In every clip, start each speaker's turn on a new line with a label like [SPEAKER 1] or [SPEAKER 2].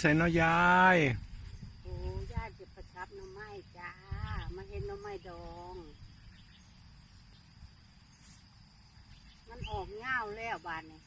[SPEAKER 1] ใส่น้อยาย
[SPEAKER 2] โอ้ยายจะประทับน้ำไม้จ้า มาเห็นน้ำไม้ดอง มันออกเงาวแล้วบานนี้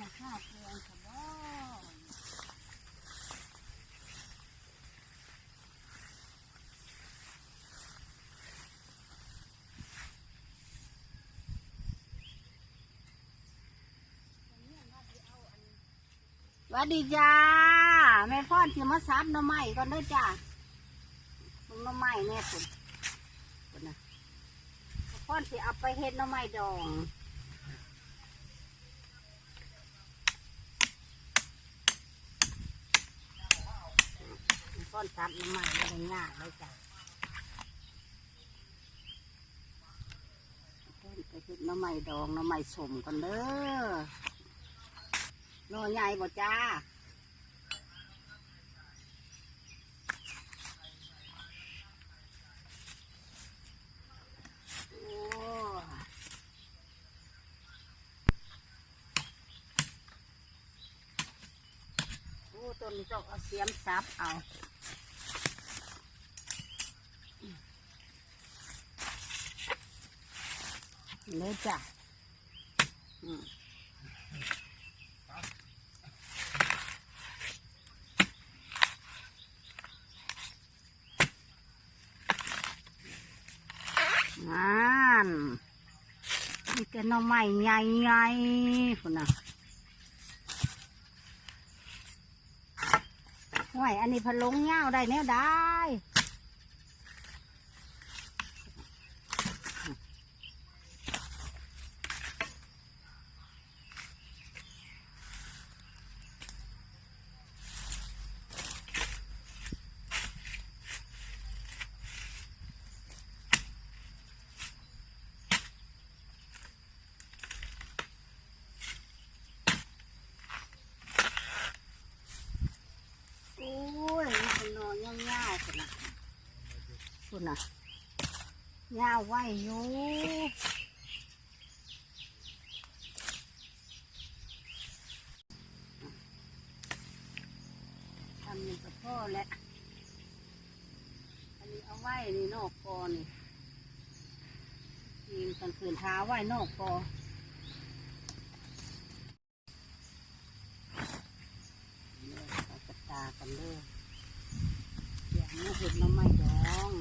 [SPEAKER 2] มาข้าวแกงค่ะบ่ห วัสดีจ้า แม่พ่อที่มาซับน้ำไม้ก่อนเด้อจ้าลงน้ำไม้แม่คุณคุณนะแม่พ่อที่เอาไปเฮ็ดน้ำไม้ดองก้อนซับน้ำมันไม่ได้ง่ายเลยจ้ะเพิ่นไปคิดน้ำใหมันดองน้ำใหมันสมกันเด้อ โนใหญ่บ่จ้าต้นนี้ต้องเอาเสียมซับเอาเลยจ้ะอืมงาน น้ไม้ใหญ่ๆพุ่นน่ะห่วยอันนี้พะลงเงาได้แนวได้ โอ้ยมันนอนย่างๆคุณนะ คุณนะย่าไหวอยู่ทำนี่กับพ่อแหละอันนี้เอาไว้นี่นอกกอนี่ยิงกลางคืนท้าไว้นอกกอ เนี่ยเอากระตากันเลยอย่างนี้เห็ดน้ำไม้ดอง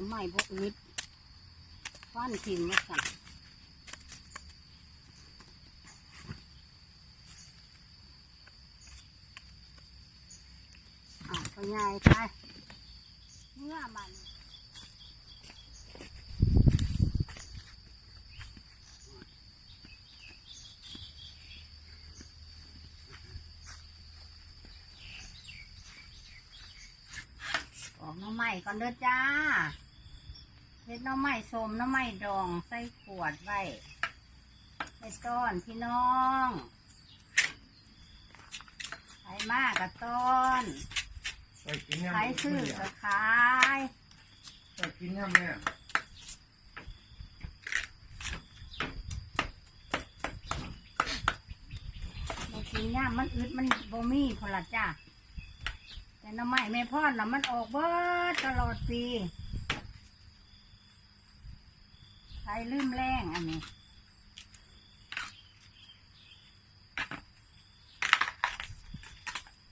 [SPEAKER 2] น้ำไม้พวกนิดฟันทิ้งมาสั่งอะก็ง่ายไปเมื่อมันออกน้ำไม้ก่อนเด้อจ้า เฮ็ดหน้ำไม้สมหน้ำไม้ดองใส่ขวดไว้ใส่ต้อนพี่น้องใส่มากกับต้น
[SPEAKER 1] ใส่กินยัง
[SPEAKER 2] ใส่ซื้อกับขาย
[SPEAKER 1] ใส่กินยังเนี่ย
[SPEAKER 2] เรากินย่ามมันอึดมันบ่มีพอละจ้าแต่หน้ำไม้แม่พ่อละมันออกเบิดตลอดปีใส่ ลืมแรงอันนี้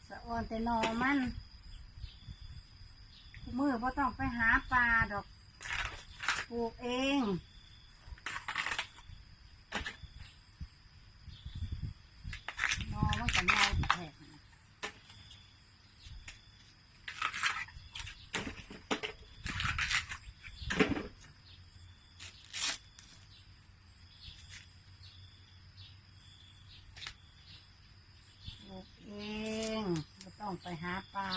[SPEAKER 2] สะออนแต่นอมันมมือเพราะต้องไปหาปลาดอก ปลูกเองนอมันก็นอแผลปลูกเองไม่ต้องไปหาปลา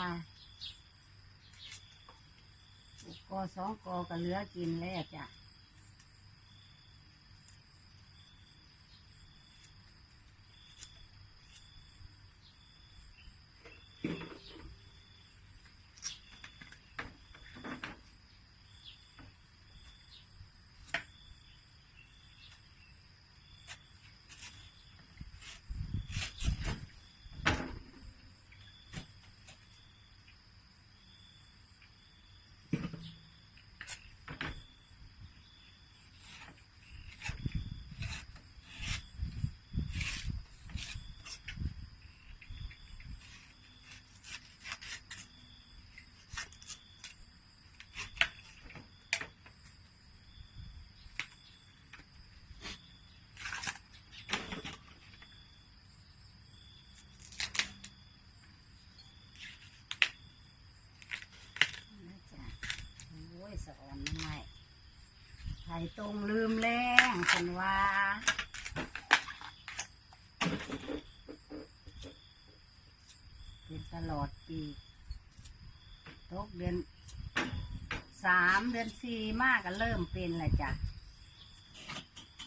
[SPEAKER 2] ปลูกกอ สองกอก็เหลือกินแล้วจ้ะนะจ๊ะโอ้ยสะอ่อนน้ำไม่ไข่ ตรงลืมแรงคนว่าเป็นตลอดปีตกเดือนสามเดือนสี่มากก็เริ่มเป็นแหละจ้ะ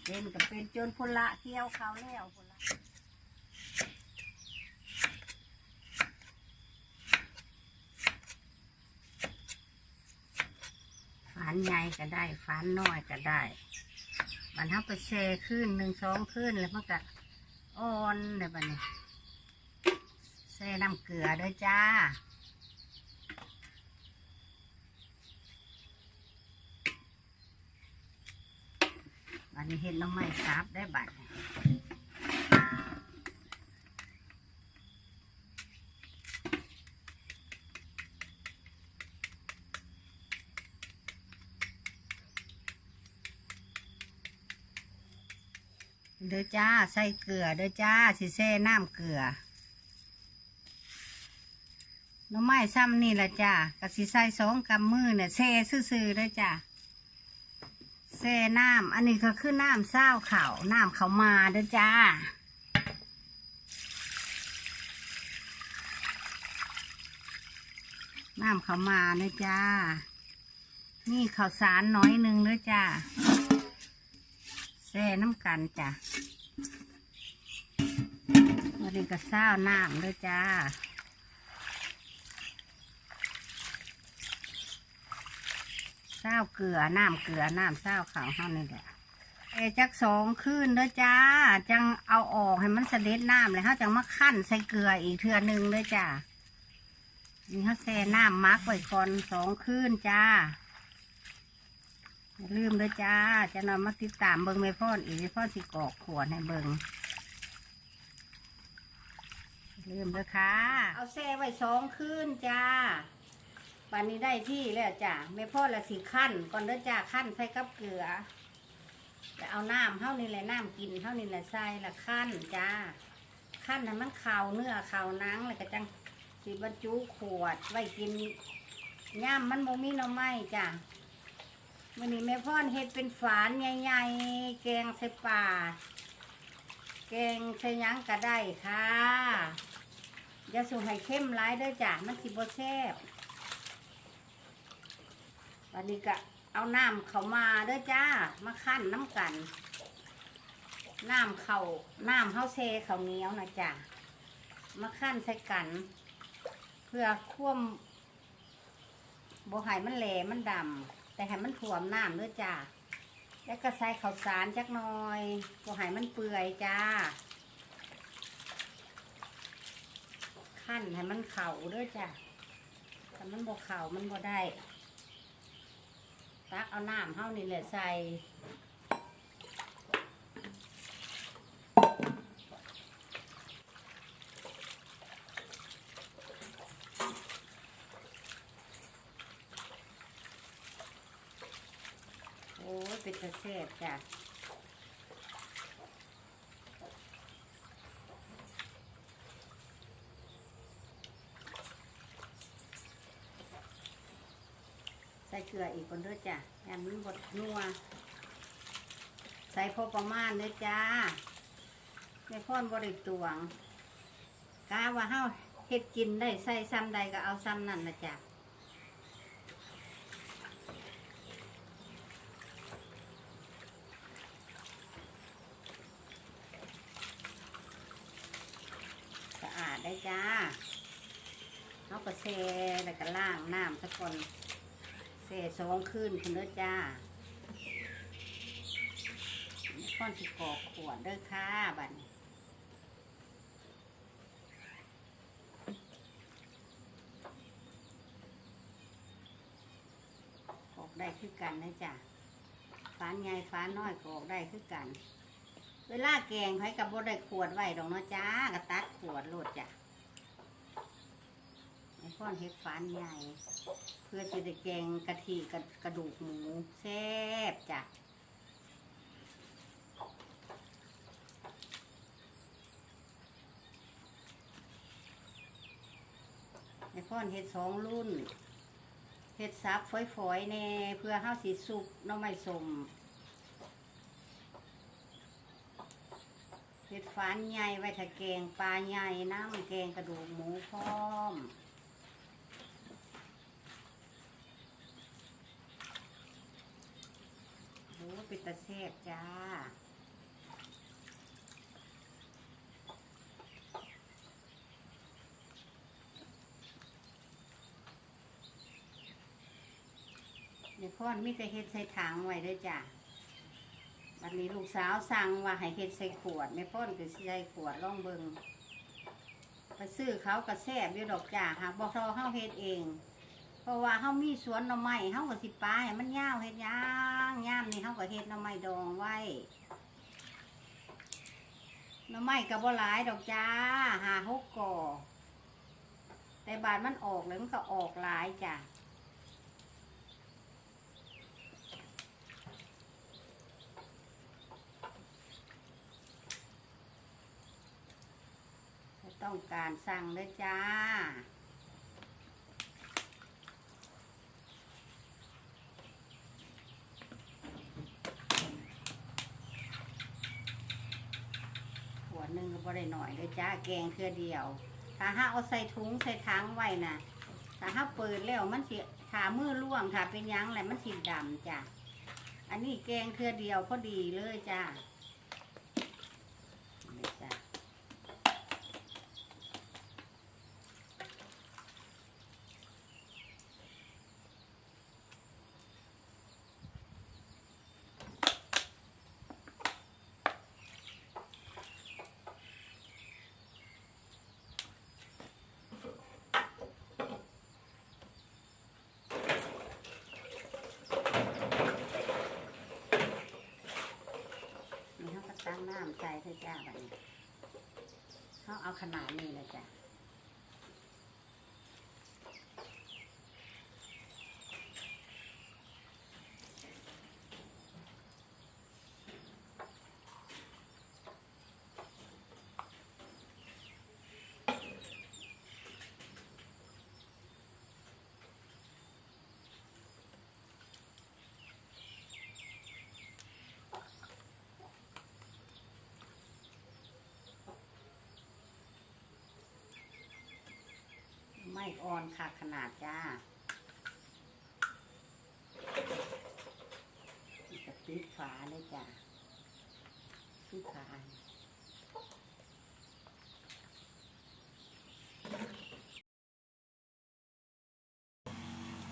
[SPEAKER 2] เป็นก็เป็นจนพุละเที่ยวเขาแล้วพละ ฝันใหญ่ก็ได้ฝันน้อยก็ได้บันทับไปแช่ขึ้นหนึ่งสองขึ้นแล้วมันก็อ่อนเลยบันนี้แช่น้ำเกลือด้วยจ้าวันนี้เห็นน้องไม้ซับได้บัดน เด้อจ้า ใส่เกลือเด้อจ้าสิเซ่น้ำเกลือน้ำไม้ซ้ำนี่แหละจ้ากะสิใส่สองกำมือเนี่ยเซ่ซื่อๆเลยจ้าเซ่น้ำอันนี้ก็คือน้ำเศร้าเข่าวน้ำเขามาเด้อจ้าน้ำเขามาเด้อจ้า นี่ข้าวสารน้อยหนึ่งเด้อจ้า แซ่น้ำกันจ้ะวันนี้ก็เศร้าน้ำด้อจ้าเศร้าเกลือน้ำเกลือน้ำเศร้าขาวเท่านี่แหละเอจักสองคืนเด้อจ้า จังเอาออกให้มันเสด็จน้ำเลยเขาจังมาขั้นใส่เกลืออีกเทือนึงเด้อจ้านี่เขาแช่น้ำมักไว้ก่อนสองคืนจ้า อย่าลืมเด้อจ้า จะนำมาติดตามเบิงไม่พ่อนอีกไม่พ่อนสิกอกขวดให้เบิงอย่าลืมเด้อค่ะ เอาแช่ไว้สองคืนจ้าปานนี้ได้ที่แล้วจ้ะไม่พ่อละสิขั้นก่อนเด้อจ้าขั้นใส่กับเกลือ จะเอาน้ำเท่านี้แหละน้ำกินเท่านี้แหละใส่ละขั้นจ้าขั้นให้มันขาวเนื้อขาวนังแล้วก็จังสิบรรจุขวดไว้กินย่ามมันโมมีน่อไม้จ้ะ วันนี้แม่พ่อเฮ็ดเป็นฝานใหญ่ๆ แกงใส่ป่า แกงใส่หยังก็ได้ค่ะอย่าสูให้เข้มร้ายเด้อจ้ะมันสิบ่แซ่บวันนี้ก็เอาน้ำเขามาเด้อจ้า มาขั้นน้ำกัน น้ำเขาน้ำเขาเซเขาเหนียวนะจ้ามาขั้นใส่กัน เพื่อควมบใหายมันแหลมันดำ แต่ให้มันถ่วมน้ำด้วยจ้าแล้วก็ใส่ข้าวสารจักหน่อยบใหายมันเปื่อยจ้าขั้นให้มันเข่าด้วยจ้าถ้ามันบ่เข่ามันบ่ได้ ตักเอาน้ำเท่านี่แหละใส่ อ้ย เป็นตะเสบจ้ะใส่เกลืออีกคนด้วยจ้ะยำมันบดนัว ใส่พอประมาณเลยจ้าไม่พ่อนบริตวงกาว่าเฮาเฮ็ดกินได้ใส่ซ้ำใดก็เอาซ้ำนั่นนะจ้ะอาดได้จ้าเขาก็เซแล้วก็ล่างน้ำสักคนเซ สองคืนคุณเด้อจ้าค่อนสิกอกขวดเด้อค่ะบัดนี้กอกได้คือกันนะจ้ะฟ้านใหญ่ฟ้านน้อยกอกได้คือกัน เวลาแกงให้กับบดได้ขวดไว้ดอกเนาะจ้ากระตัดขวดโลดจ้ะไอ้ พ่อนเฮ็ดฟานใหญ่ เพื่อจะได้แกงกะทิกับกระดูกหมูแซ่บจ้ะไอ้พ่อนเฮ็ดสองรุ่นเฮ็ดซับฝอยๆแน่เพื่อเฮาสิสุกน้องไม่สมเห็ดฟานใหญ่ไว้ถ้าแกงปลาใหญ่น้ำแกงกระดูกหมูพร้อม โอ้ปิตาแซ่บจ้า เดี๋ยวพ่อนมิแต่เฮ็ดใส่ถังไว้เด้วยจ้ะวันนี้ลูกสาวสั่งว่าให้เฮ็ดใส่ขวดไม่พ้นคือใส่ขวดล่องเบิงไปซื้อเขากระแซบอยู่ดอกจ่าหากบอกเราเฮาเฮ็ดเอง เพราะว่าเฮามีสวนหน่อไม้เฮาก็สิปาให้มันยาวเฮ็ดย่างย่ามนี่เฮาก็เฮ็ดหน่อไม้ดองไว้หน่อไม้ก็บ่หลายดอกจ้าหาหกก่อ แต่บาดมันออกเลยมันก็ออกหลายจ้ะถ้าต้องการสั่งเลยจ้า หัวหนึ่งก็ บ่ได้หน่อยเลยจ้าแกงเพื่อเดียว ถ้าห้าเอาใส่ถุงใส่ถังไว้นะถ้าห้าเปิดแล้วมันสิถ้ามือล่วงถ้าเป็นยังอะไรมันสิดำจ้ะอันนี้แกงเพื่อเดียวพอดีเลยจ้านี่จ้ะ นี่เขาก็ตั้ง น้ำใจเพื่อจ้าแบบนี้เขาเอาขนาดนี้นะจ้ะไม่ อ่อนค่ะขนาดจ้าจะปิดฝาเลยจ้ะปิดฝา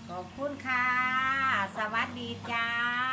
[SPEAKER 2] ขอบคุณค่ะ สวัสดีจ้า